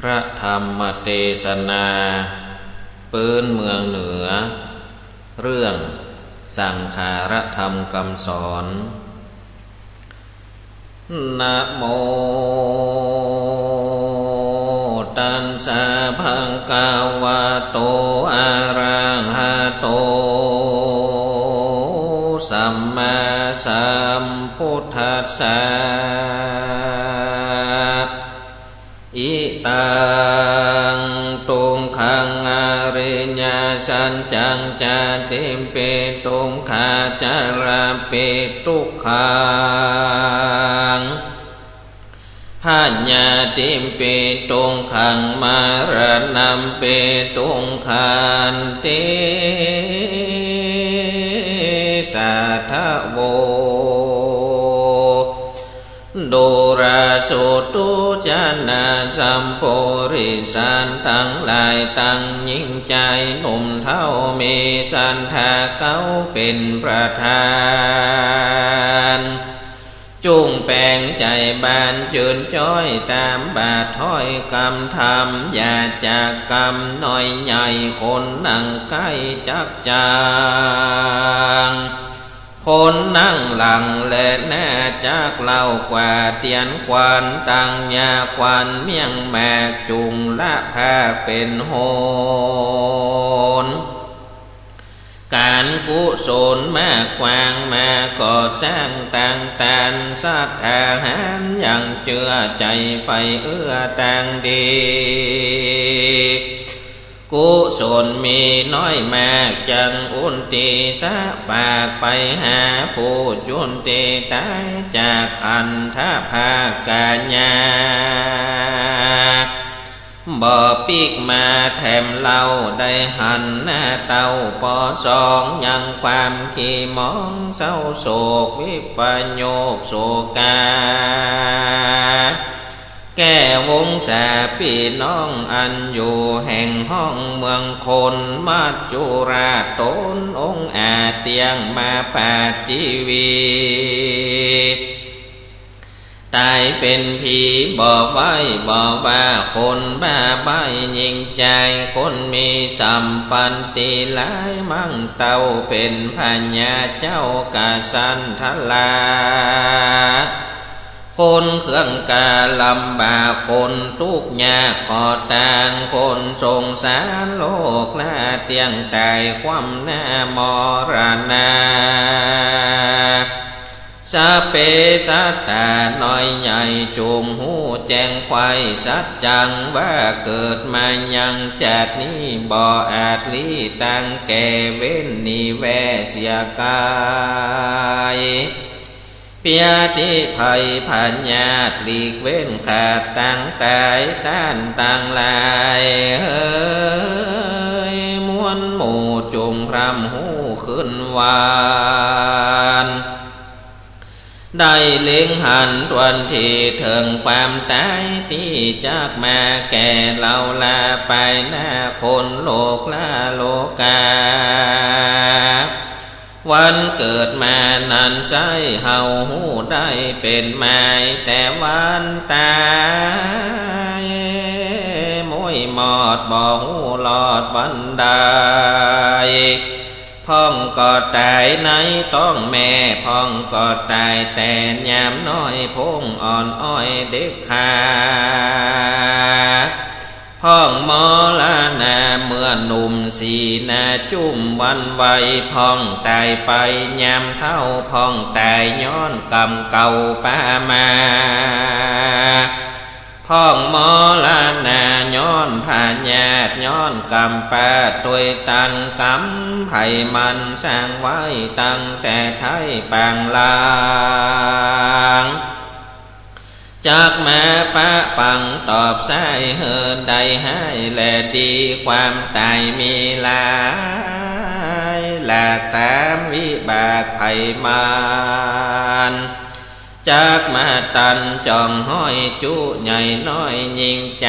พระธรรมเทศนา ปืนเมืองเหนือ เรื่องสังขารธรรมคำสอนนะโมตัสสะภะคะวะโตอะระหะโต สัมมาสัมพุทธัสสะ ขังอาริญาสันจังจาติมเปตุงขาจาราเปตุขังพัญญาติมเปตุงขังมารณัมเปตุงขันติสัทโว สุตุจนาสัมโพริสันตั้งหลายตั้งยิ่งใจหนุ่มเท่ามีสันทาเขาเป็นประธานจุงแปลงใจบานจืนจ้อยตามบาทถ้อยคำธรรมอย่าจากกรรมน้อยใหญ่คนนั่งใกล้จักจาง คนนั่งหลังและแน่จากเล่ากว่าเตียนควันตังยาควันเมียงแมกจุงละแพกเป็นโหนการกุศลมากกวางมาก่อสร้างต่างตานสัทธาหารอย่างเชื่อใจไฟเอื้อต่างดี กุศลมีน้อยมากจังอุนตีสะฝากไปหาผู้จุนตีตายจากอันทภากาญาบ่ปีกมาแถมเล่าได้หันหน้าเต้าปอสองยังความขี้มองเศร้าโศกวิปโยคโศกา แก้วงศาพี่น้องอันอยู่แห่งห้องเมืองคนมาจุราตนองอาเตียงมาปาจีวีตายเป็นผีบอกไว้บอกว่าคนบ้าใบยิงใจคนมีสัมปันติหลายมั่งเต้าเป็นพญาเจ้ากาสันทลา คนเครื่องกาลำบากคนทุกข์ยากขอตานคนสงสารโลกลาเตียงตายความหน้ามรณาสาเปสัตตาน้อยใหญ่จุมหูแจงควายสัจจังว่าเกิดมายังจากนี้บ่อาจลีตังแก่เว้นนิแวเสียกาย เปียทิภัยพัญญาตลีกเว้นขาดตั้งตายต้านตั้งลายเฮ้ยมวนหมู่จงพรำหูขึ้นวานได้เล็งหันตวนที่เถิงความตายที่จากมาแก่เราลาไปหน้าคนโลกลาโลกา วันเกิดมานั้นใช้เฮาหูได้เป็นไม้แต่วันตายมวยหมอดบ่หูหลอดบันไดพ่องก็ตายในต้องแม่พ่องก็ตายแต่ยามน้อยพงอ่อนอ้อยเด็กขา พ่องมอลานาเมื่อหนุ่มสีนาจุ่มวันไวพ่องตายไปยามเท่าพ่องตายย้อนกำเก่าป้ามาพ่องมอลานาย้อนผ่านญาติย้อนกำปาตวยตันกำไผ่มันสร้างไว้ตั้งแต่ไทยปางลาง จากมาปะปังตอบสายเฮินใดให้แลดีความตายมีหลายหลากตามวิบากไผ่มานจากมาตันจองห้อยจุใหญ่น้อยยิงใจ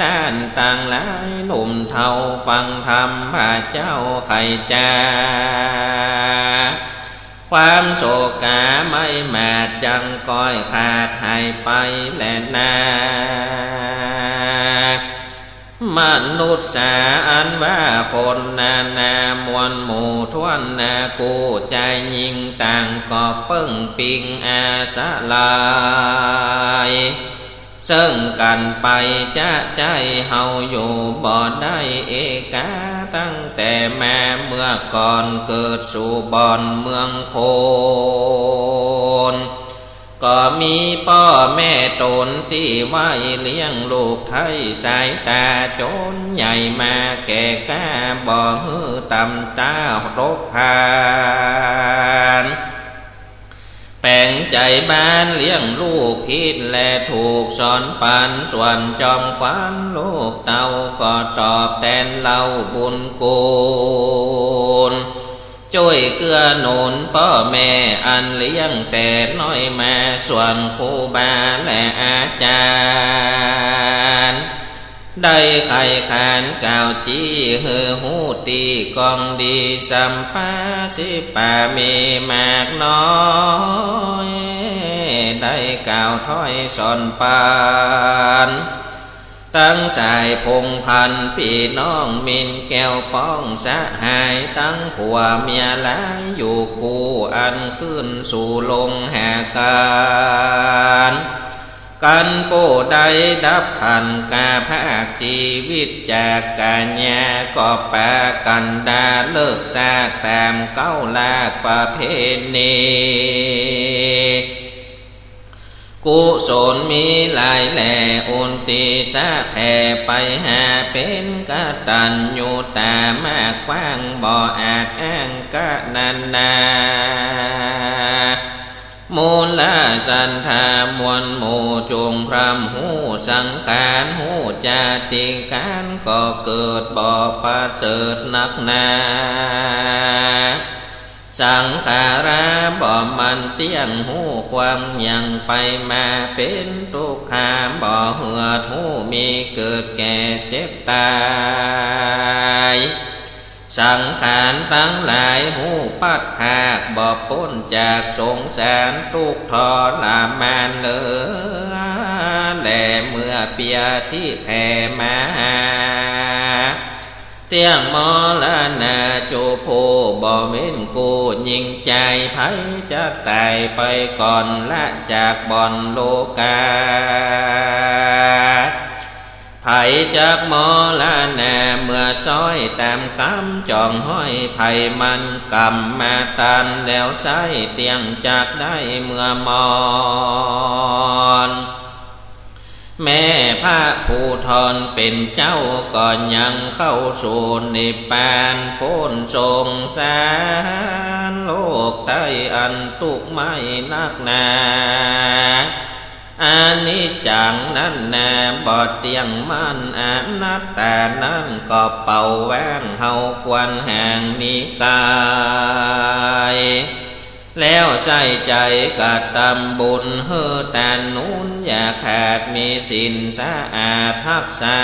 ต้านต่างหลายหนุ่มเทาฟังธรรมพระเจ้าไข่จา ความโศกาไม่มาจังก้อยขาดหายไปแลนามนุษย์สาอันว่าคนนานามวลหมู่ทวนนากูใจยิงต่างก็เปิ้งปิงอาสาลาย ซึ่งกันไปจะใจเฮาอยู่บ่ได้เอกาตั้งแต่แม่เมื่อก่อนเกิดสู่บ่อนเมืองโคนก็มีพ่อแม่ตนที่ไว้เลี้ยงลูกไทยสายตาโจนใหญ่มาแก่กาบ่ฮือตำตารบผ่า แปลงใจบ้านเลี้ยงลูกผิดและถูกสอนปันส่วนจอมควันลูกเต่าก็ตอบแทนเล่าบุญกูลช่วยเกื้อหนุนพ่อแม่อันเลี้ยงแต่น้อยมาส่วนครูบาและอาจารย์ ได้ไข่ขานกล่าวจี้เฮือหูตีกองดีสัมภาสิป่ามีมากน้อยได้กล่าวถ้อยสอนปานตั้งใจพงพันพี่น้องมินแก้วป้องสะหายตั้งผัวเมียหลายอยู่กูอันขึ้นสู่ลงแหกการ กันโปใดดับขันกาภาคชีวิตจากการยาก็ปากันดาเลิกซาตามเก้าลากประเพณีกุศลมีหลายแหล่อุนติสะแผ่ไปหาเป็นกตัญญูตามากว้างบ่อาจอ้างกะนันนา มูลละสันธามวลหมู่จงพรำหูสังขารหูจาติการก็เกิดบ่อประเสริฐนักนาสังขาราบ่มันเตี้ยงหูความยังไปมาเป็นทุกขามบ่เหือดหูมีเกิดแก่เจ็บตาย สังขารตั้งหลายหูปัดหากบ่พ้นจากสงสารทุกข์ทรมานเหลือแลเมื่อเปียที่แผ่มาเตียงมอละนาจูโพบ่เว้นกูยิงใจไผจะตายไปก่อนละจากบ่อนโลกา ไผจากหมอละแนเมื่อซอยแตามกำจองห้อยไผมันกำมาตันแล้วใช้เตียงจากได้เมื่อมอนแม่พระผู้ทอนเป็นเจ้าก่อนยังเข้าสู่นิพพานพ้นทรงสารโลกใต้อันตุกไม่นักหนา อานิจจังนั้นแนาบอดเตียงมันอนัตตานั้นก็เป่าแวงเฮาควันแห่งนิกายแล้วใส่ใจกะตำบุญเฮือแต่นู้นอย่าขาดมีสินสะอาดทักษา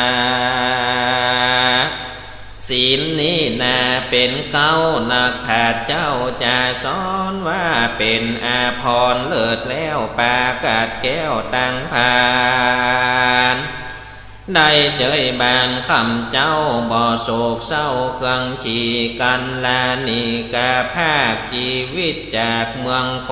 ศีลนี้นาเป็นเก้านักแพทย์เจ้าจะสอนว่าเป็นอาพรเลิศแล้วปากาดแก้วตั้งพานได้เจยบานคำเจ้าบ่โศกเศร้าเครื่องขีกันลานิกาภาคชีวิตจากเมืองโค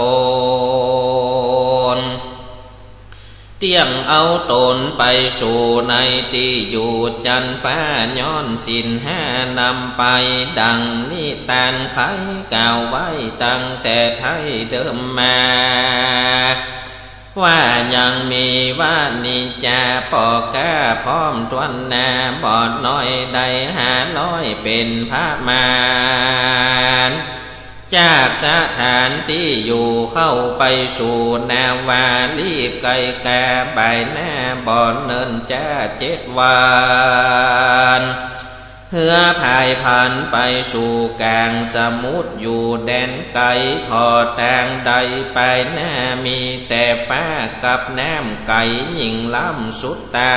เตียงเอาตนไปสู่ในที่อยู่จันฟ้าย้อนสินห้านำไปดังนิทานไขกล่าวไว้ตั้งแต่ไทยเดิมมา ว่ายังมีว่านิจาปอกาพร้อมทวนนาบอดน้อยใดหาน้อยเป็นพระมาร จากสถานที่อยู่เข้าไปสู่นาวาลีบไกลกาใบหน้าบ่อนเนินจ้าเจ็ดวานเหือพายพันไปสู่กลางสมุทรอยู่แดนไกลพอแตงใดไปหน้ามีแต่ฟ้ากับน้ำไก่ยิ่งล้ำสุดตา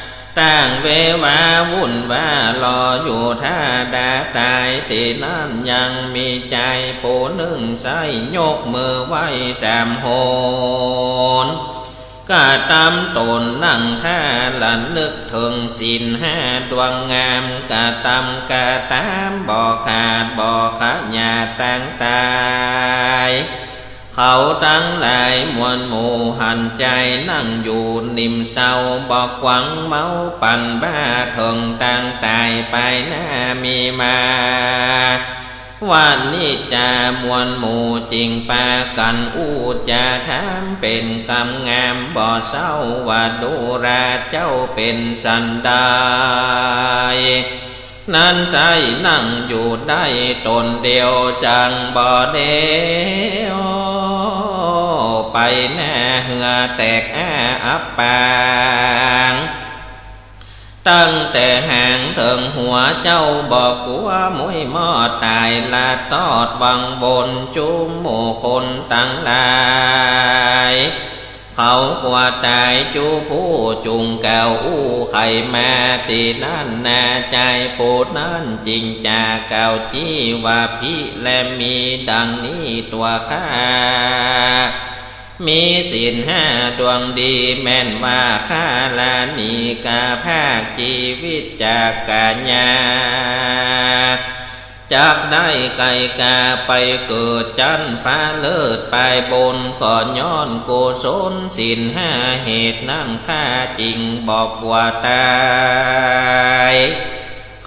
ฮือก็บ่หล่อเหลือแตกแม่งกลางน้ำกว้างวังบนจุมหมู่คนปอกกาต่างตกใจกว่านักหนาตั้งเววาวุ่นว่ารออยู่ท่าดาตายตีนั้นยังมีใจปูนึ่งใส่ยกมือไหว้สามโหนกาตามตนนั่งท่าลันนึกถึงสินห้าดวงงามกาตามกาตามบ่อขาดบ่อขาญาตั้งตาย เขาตั้งหลายมวลหมู่หันใจนั่งอยู่นิมเศร้าบอกหวังเมาปั่นบ้าเถิงตั้งตายไปหน้ามีมาวันนี้จะมวลหมู่จริงปากันอู้จะถามเป็นกำงามบ่เศร้าว่าดูราเจ้าเป็นสันดาย นั้นใส่นั่งอยู่ได้ตนเดียวสั่งบ่เดียวไปหน้าเหือแตกอาอับปางตั้งแต่หางถึงหัวเจ้าบอกกัวมุยมอตายละตอดวังบนจุมหมู่คนตั้งหลาย เขากว่าตายจูผู้จุงแก้วอู้ไข่มาตีนั่นนาใจปูดนั่นจริงจากเก่าจี้ว่าพี่และมีดังนี้ตัวข้ามีสินห้าดวงดีแม่นว่าข้าลานีกาภาคชีวิตจากกาญา จากได้ไก่กาไปเกิดจันฟ้าเลิศไปบนขอย้อนโกศลสินห้าเหตุนั่นข้าจริงบอกว่าตาย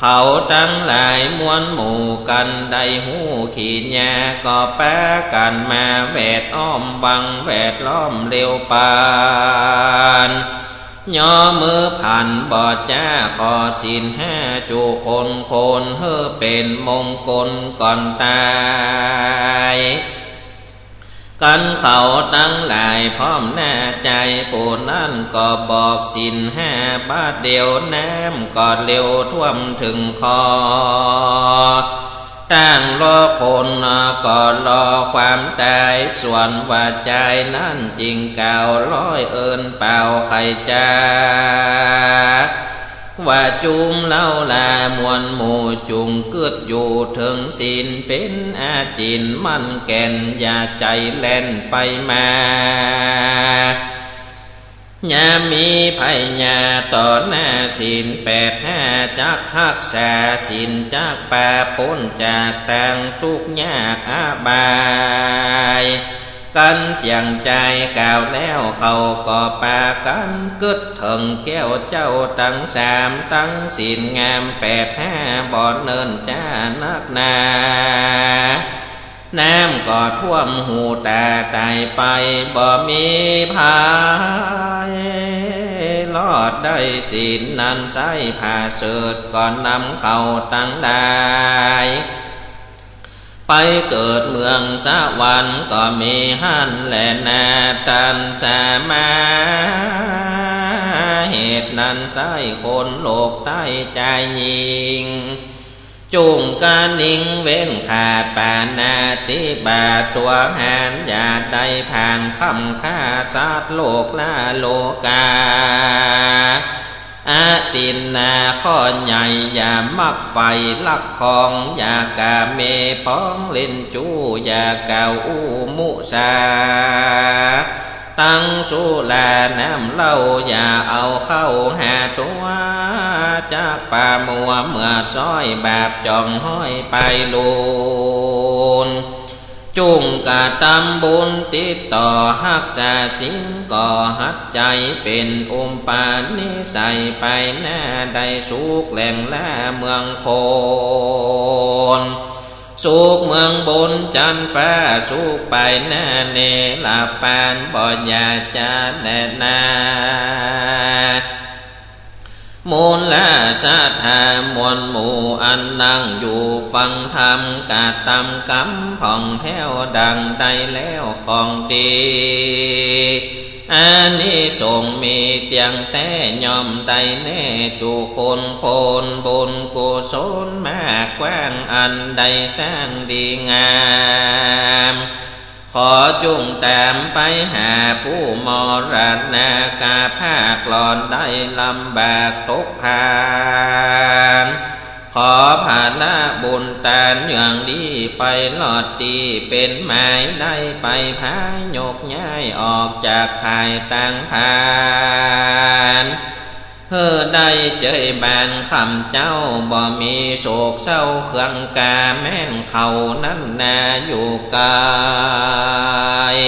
เขาตั้งหลายมวลหมู่กันได้หูขีดยาก็แปะกันมาแวดอ้อมบังแวดล้อมเร็วปาน ย่อมือผ่านบอดจ้าขอสินห้าจูคนโคนเฮอเป็นมงคลก่อนตายกันเขาตั้งหลายพร้อมหน้าใจปูนั่นก็บอกสินห้าบาทเดียวน้ำก็เร็วท่วมถึงคอ ตั้งรอคนก็รอความตายส่วนว่าใจนั่นจริงเก่าร้อยเอินเป่าไข่จ้าว่าจุมเล่าลามวลหมู่จุงเกิดอยู่ถึงสินเป็นอาจินมันแก่นอย่าใจแล่นไปมา ญามีภัยญาต่อหน้าสินแปดห้าจักหักษาสินจักป่าพ้นจากต่างทุกยากอาบายกันเสียงใจกล่าวแล้วเขาก็ปากันกึดถึงแก้วเจ้าตั้งสามตั้งสินงามแปดห้าบ่อเนินจ้านักนาน้ำก็ท่วมหูตาตายไปบ่มีพาย ดได้สินนั้นใช้ผ่าเสืดก่อนนำเข้าตั้งได้ไปเกิดเมืองสวรรค์ก็มีหันและนาตันสามาเหตุนั้นใช้คนโลกใต้ใจยิง จุงกานิ่งเว้นขาดปานาติบาตัวหานอย่าได้ผ่านคำค่าซาดโลกลาโลกาอาตินนาข้อใหญ่อย่ามักไฟลักของอย่ากาเมป้องเล่นจูอย่าเก่าอู้มุสา ตั้งสุลาน้ำเล่าอย่าเอาเข้าหาตัวจากป่ามัวเมื่อซ้อยแบาปจองห้อยไปลูนจุงกะตำบุญติดต่อหักษาสิงก่อหัดใจเป็นอุมปานิสัยไปหน้าได้สุขแหล่งละเมืองโคน สุขเมืองบนจันฟ้าสุขไปหน้าเนลาปานบ่อยาจาแนนามูลและสาธามวลหมู่อันนั่งอยู่ฟังธรรมกาตำกำผ่องแผ้วดังใดแล้วของดี อานิสงส์มีเตียงแต่ยอมได้แน่จุคนโคนบุญกุศลมากกว้างอันใดสร้างดีงามขอจุงแต้มไปหาผู้มรณากาภาคลอนได้ลำบากตกผาน ขอผ่านละบุญตานอย่างดีไปหลอดตีเป็นหมายได้ไปพายยกย้ายออกจากข่ายต่างผานเฮอได้เจยบานคำเจ้าบ่มีโศกเศร้าเครื่องกาแม่นเขานั้นนาอยู่กาย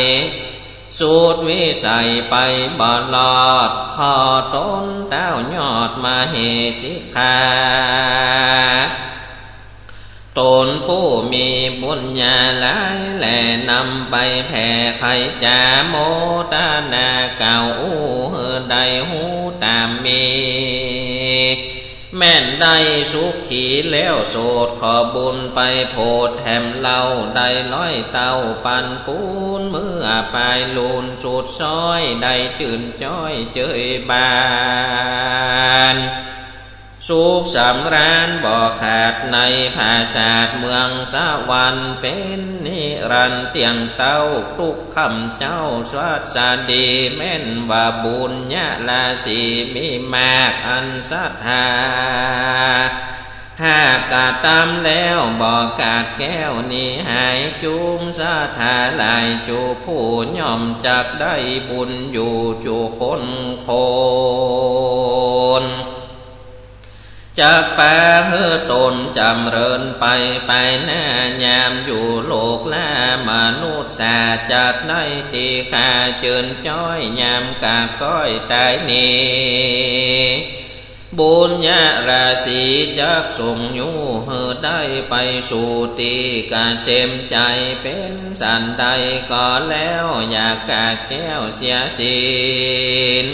สูตรวิสัยไปบอลอดขอต้นเต้ายอดมาเหสิกาตนผู้มีบุญญาหลายแหล่นำไปแผ่ไขจาโมตานาเก่าอู้ใดหูตามมี แม่นได้สุขขีแล้วโสดขอบุญไปโพดแถมเล่าได้ร้อยเต้าปันปูนเมื่อปลายลูนสุดซอยได้จืนจ้อยเจยบา สุขสำราญบ่ขาดในภาษาเมืองสวรรค์เป็นนิรันเตียงเต้าทุกคำเจ้าสวัสดีแม่นว่าบุญญาลาสีมีมากอันศรัทธาหากกาตามแล้วบอกกาดแก้วนี้หายจุงสาธาลายจูผู้ย่อมจักได้บุญอยู่จูคนโคน จากแปเฮือตนจำเริญไปไปหน้ายามอยู่โลกแลามนุษย์สาจากได้ตีขาเจิญจ้อยยามกาดก้อยตายนีบุญญาราศีจักส่งยู่เฮอได้ไปสู่ตีกาเสมใจเป็นสันใดก็แล้ว อยากกาแก้วเสียสิน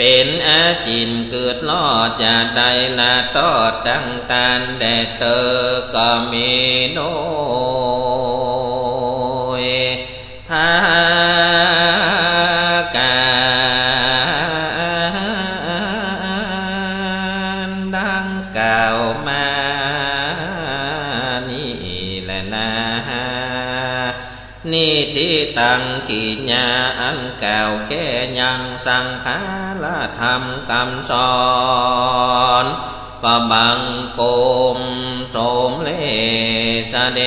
เป็นอาจินเกิดลอจะได้ละตอดดังตานแดดเตอก็มีโนยพาการดังกล่าวมานี่แหละนะนิทิตังกิญญาอันเก่าแก่ยังสังขาละ ธรรมคำสอนก็บังโกมโสมเลสเด